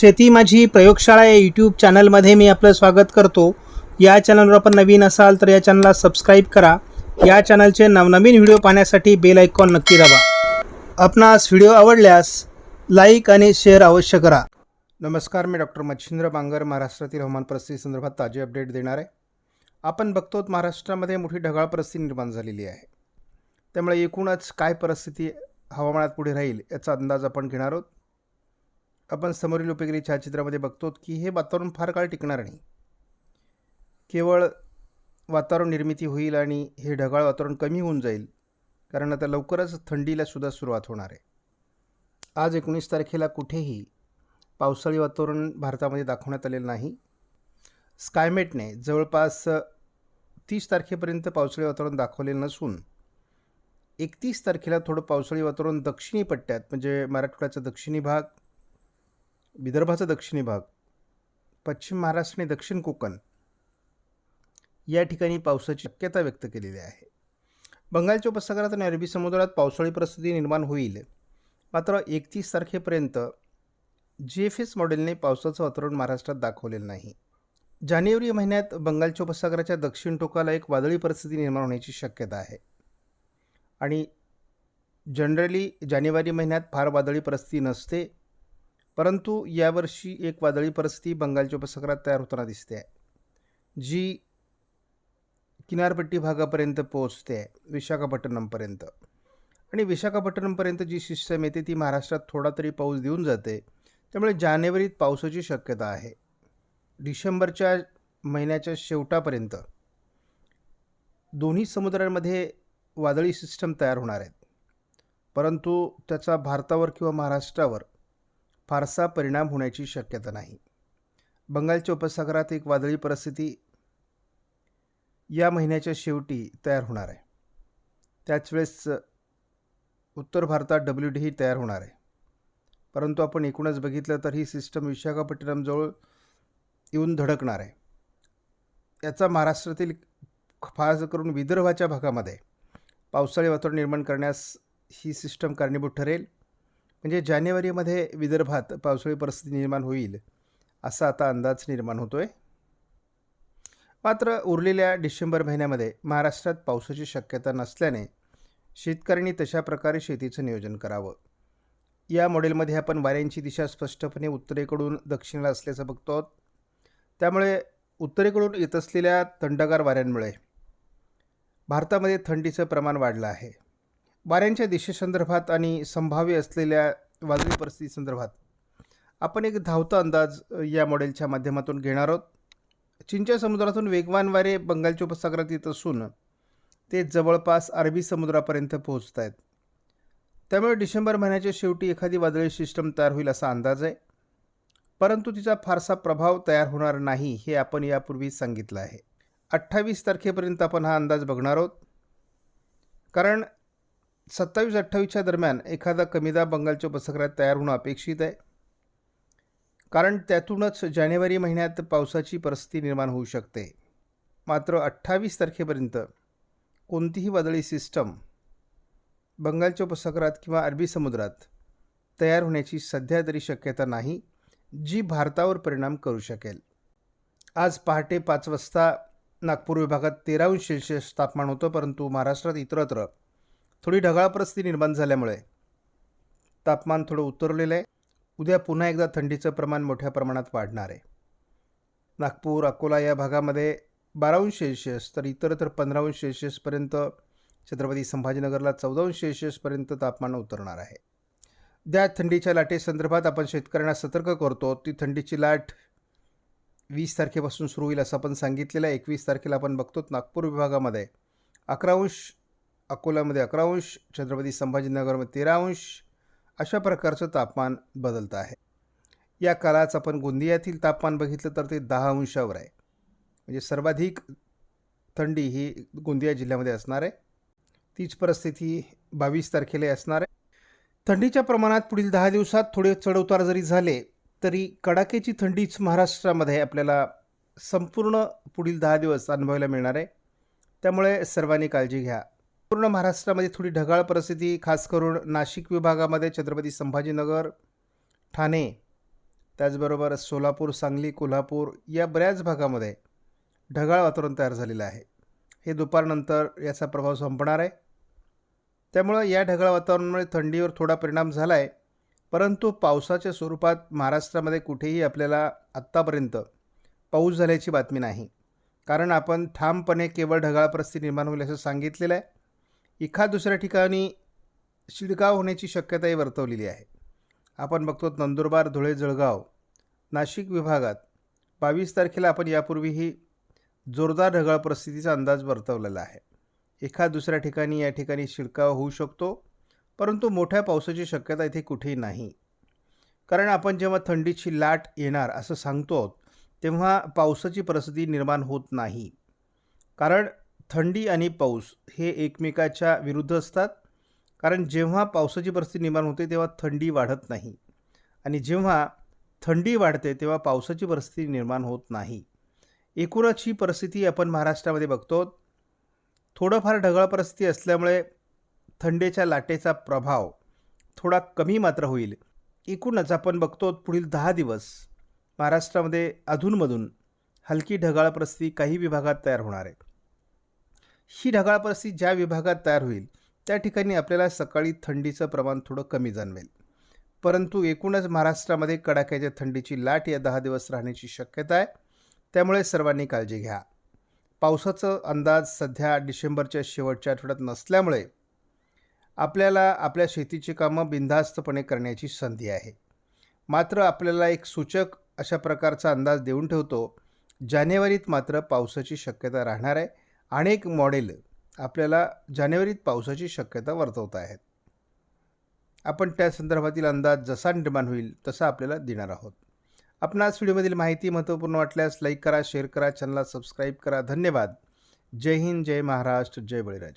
शेती माझी प्रयोगशाळा या यूट्यूब चॅनलमध्ये मी आपलं स्वागत करतो. या चॅनलवर आपण नवीन असाल तर या चॅनलला सबस्क्राईब करा. या चॅनलचे नवनवीन व्हिडिओ पाहण्यासाठी बेल आयकॉन नक्की दाबा. आपणास व्हिडिओ आवडल्यास लाईक आणि शेअर अवश्य करा. नमस्कार मी डॉक्टर मच्छिंद्र बांगर महाराष्ट्रातील हवामान परिस्थिती संदर्भात ताजे अपडेट देणार आहे. आपण बघतो महाराष्ट्रामध्ये मोठी ढगाळ परिस्थिती निर्माण झालेली आहे. त्यामुळे एकूणच काय परिस्थिती हवामानात पुढे राहील याचा अंदाज आपण घेणार आहोत. आपण समोरील उपयोगी छायाचित्रामध्ये बघतो की हे वातावरण फार काळ टिकणार नाही. केवळ वातावरण निर्मिती होईल आणि हे ढगाळ वातावरण कमी होऊन जाईल कारण आता लवकरच थंडीला सुद्धा सुरुवात होणार आहे. आज एकोणीस तारखेला कुठेही पावसाळी वातावरण भारतामध्ये दाखवण्यात आलेलं नाही. स्कायमेटने जवळपास तीस तारखेपर्यंत पावसाळी वातावरण दाखवलेलं नसून एकतीस तारखेला थोडं पावसाळी वातावरण दक्षिणी पट्ट्यात म्हणजे मराठवाड्याचा दक्षिणी भाग विदर्भाचा दक्षिणी भाग पश्चिम महाराष्ट्र आणि दक्षिण कोकण या ठिकाणी पावसाची शक्यता व्यक्त केलेली आहे. बंगालच्या उपसागरात आणि अरबी समुद्रात पावसाळी परिस्थिती निर्माण होईल. मात्र एकतीस तारखेपर्यंत जी एफ एस मॉडेलने पावसाचं वातावरण महाराष्ट्रात दाखवलेलं नाही. जानेवारी महिन्यात बंगालच्या उपसागराच्या दक्षिण टोकाला एक वादळी परिस्थिती निर्माण होण्याची शक्यता आहे. आणि जनरली जानेवारी महिन्यात फार वादळी परिस्थिती नसते परंतु यावर्षी एक वादळी परिस्थिती बंगालच्या उपसागरात तयार होताना दिसते आहे जी किनारपट्टी भागापर्यंत पोहोचते आहे विशाखापट्टणमपर्यंत. आणि विशाखापट्टणमपर्यंत जी सिस्टम येते ती महाराष्ट्रात थोडा तरी पाऊस देऊन जाते. त्यामुळे जानेवारीत पावसाची शक्यता आहे. डिसेंबरच्या महिन्याच्या शेवटापर्यंत दोन्ही समुद्रांमध्ये वादळी सिस्टम तयार होणार आहेत. परंतु त्याचा भारतावर किंवा महाराष्ट्रावर फारसा परिणाम होण्याची शक्यता नाही. बंगालच्या उपसागरात एक वादळी परिस्थिती या महिन्याच्या शेवटी तयार होणार आहे. त्याच वेळेस उत्तर भारतात डब्ल्यू डी ही तयार होणार आहे. परंतु आपण एकूणच बघितलं तर ही सिस्टम विशाखापट्टणमजवळ येऊन धडकणार आहे. याचा महाराष्ट्रातील खास करून विदर्भाच्या भागामध्ये पावसाळी वातावरण निर्माण करण्यास ही सिस्टम कारणीभूत ठरेल. म्हणजे जानेवारीमध्ये विदर्भात पावसाळी परिस्थिती निर्माण होईल असा आता अंदाज निर्माण होतो आहे मात्र उरलेल्या डिसेंबर महिन्यामध्ये महाराष्ट्रात पावसाची शक्यता नसल्याने शेतकऱ्यांनी तशा प्रकारे शेतीचं नियोजन करावं. या मॉडेलमध्ये आपण वाऱ्यांची दिशा स्पष्टपणे उत्तरेकडून दक्षिणेला असल्याचं बघतो आहोत. त्यामुळे उत्तरेकडून येत असलेल्या थंडगार वाऱ्यांमुळे भारतामध्ये थंडीचं प्रमाण वाढलं आहे. वाऱ्यांच्या दिशेसंदर्भात आणि संभाव्य असलेल्या वादळी परिस्थितीसंदर्भात आपण एक धावता अंदाज या मॉडेलच्या माध्यमातून घेणार आहोत. चीनच्या समुद्रातून वेगवान वारे बंगालच्या उपसागरात येत असून ते जवळपास अरबी समुद्रापर्यंत पोहोचत आहेत त्यामुळे डिसेंबर महिन्याच्या शेवटी एखादी वादळी सिस्टम तयार होईल असा अंदाज आहे. परंतु तिचा फारसा प्रभाव तयार होणार नाही हे आपण यापूर्वी सांगितलं आहे. अठ्ठावीस तारखेपर्यंत आपण हा अंदाज बघणार आहोत. कारण सत्तावीस अठ्ठावीसच्या दरम्यान एखादा कमीदा बंगालच्या उपसागरात तयार होणं अपेक्षित आहे. कारण त्यातूनच जानेवारी महिन्यात पावसाची परिस्थिती निर्माण होऊ शकते. मात्र अठ्ठावीस तारखेपर्यंत कोणतीही वादळी सिस्टम बंगालच्या उपसागरात किंवा अरबी समुद्रात तयार होण्याची सध्या तरी शक्यता नाही जी भारतावर परिणाम करू शकेल. आज पहाटे पाच वाजता नागपूर विभागात तेरा अंश सेल्सिअस तापमान होतं परंतु महाराष्ट्रात इतरत्र थोडी ढगाळ परिस्थिती निर्माण झाल्यामुळे तापमान थोडं उतरलेलं आहे. उद्या पुन्हा एकदा थंडीचं प्रमाण मोठ्या प्रमाणात वाढणार आहे. नागपूर अकोला या भागामध्ये बारा अंश तर इतरत्र पंधरा अंश सेल्सिअसपर्यंत छत्रपती संभाजीनगरला चौदा अंश तापमान उतरणार आहे. त्या थंडीच्या लाटेसंदर्भात आपण शेतकऱ्यांना सतर्क करतो ती थंडीची लाट वीस तारखेपासून सुरू होईल असं आपण सांगितलेलं आहे. एकवीस तारखेला आपण बघतो नागपूर विभागामध्ये अकरा अंश अकोल्यामध्ये अकरा अंश छत्रपती संभाजीनगरमध्ये तेरा अंश अशा प्रकारचं तापमान बदलतं आहे. या कालाच आपण गोंदियातील तापमान बघितलं तर ते दहा अंशावर आहे. म्हणजे सर्वाधिक थंडी ही गोंदिया जिल्ह्यामध्ये असणार आहे. तीच परिस्थिती बावीस तारखेला असणार आहे. थंडीच्या प्रमाणात पुढील दहा दिवसात थोडे चढउतार जरी झाले तरी कडाक्याची थंडीच महाराष्ट्रामध्ये आपल्याला संपूर्ण पुढील दहा दिवस अनुभवायला मिळणार आहे. त्यामुळे सर्वांनी काळजी घ्या. पूर्ण महाराष्ट्रामध्ये थोडी ढगाळ परिस्थिती खास करून नाशिक विभागामध्ये छत्रपती संभाजीनगर ठाणे त्याचबरोबर सोलापूर सांगली कोल्हापूर या बऱ्याच भागामध्ये ढगाळ वातावरण तयार झालेलं आहे. हे दुपारनंतर याचा प्रभाव संपणार आहे. त्यामुळं या ढगाळ वातावरणामुळे थंडीवर थोडा परिणाम झाला आहे परंतु पावसाच्या स्वरूपात महाराष्ट्रामध्ये कुठेही आपल्याला आत्तापर्यंत पाऊस झाल्याची बातमी नाही. कारण आपण ठामपणे केवळ ढगाळ परिस्थिती निर्माण होईल असं सांगितलेलं आहे. एखाद दुसऱ्या ठिकाणी शिडकाव होण्याची शक्यताही वर्तवलेली आहे. आपण बघतो नंदुरबार धुळे जळगाव नाशिक विभागात बावीस तारखेला आपण यापूर्वीही जोरदार ढगाळ परिस्थितीचा अंदाज वर्तवलेला आहे. एखाद दुसऱ्या ठिकाणी या ठिकाणी शिडकाव होऊ शकतो परंतु मोठ्या पावसाची शक्यता इथे कुठेही नाही. कारण आपण जेव्हा थंडीची लाट येणार असं सांगतो तेव्हा पावसाची परिस्थिती निर्माण होत नाही. कारण थंडी आणि पाऊस हे एकमेकाच्या विरुद्ध असतात. कारण जेव्हा पावसाची परिस्थिती निर्माण होते तेव्हा थंडी वाढत नाही. आणि जेव्हा थंडी वाढते तेव्हा पावसाची परिस्थिती निर्माण होत नाही. एकूणच ही परिस्थिती आपण महाराष्ट्रामध्ये बघतो. थोडंफार ढगाळ परिस्थिती असल्यामुळे थंडीच्या लाटेचा प्रभाव थोडा कमी मात्र होईल. एकूणच आपण बघतो पुढील दहा दिवस महाराष्ट्रामध्ये अधूनमधून हलकी ढगाळ परिस्थिती काही विभागात तयार होणार आहे. ही ढगाळ परिस्थिती ज्या विभागात तयार होईल त्या ठिकाणी आपल्याला सकाळी थंडीचं प्रमाण थोडं कमी जाणवेल. परंतु एकूणच महाराष्ट्रामध्ये कडाक्याच्या थंडीची लाट या दहा दिवस राहण्याची शक्यता आहे. त्यामुळे सर्वांनी काळजी घ्या. पावसाचं अंदाज सध्या डिसेंबरच्या शेवटच्या आठवड्यात नसल्यामुळे आपल्याला आपल्या शेतीची कामं बिनधास्तपणे करण्याची संधी आहे. मात्र आपल्याला एक सूचक अशा प्रकारचा अंदाज देऊन ठेवतो जानेवारीत मात्र पावसाची शक्यता राहणार आहे. अनेक मॉडेल आपल्याला जानेवारीत पावसाची शक्यता वर्तवत आहेत. आपण त्या संदर्भातील अंदाज जसा निर्माण होईल तसा आपल्याला देणार आहोत. आपण आज व्हिडिओमधील माहिती महत्त्वपूर्ण वाटल्यास लाईक करा शेअर करा चॅनलला सबस्क्राईब करा. धन्यवाद. जय हिंद जय महाराष्ट्र जय बळीराजा.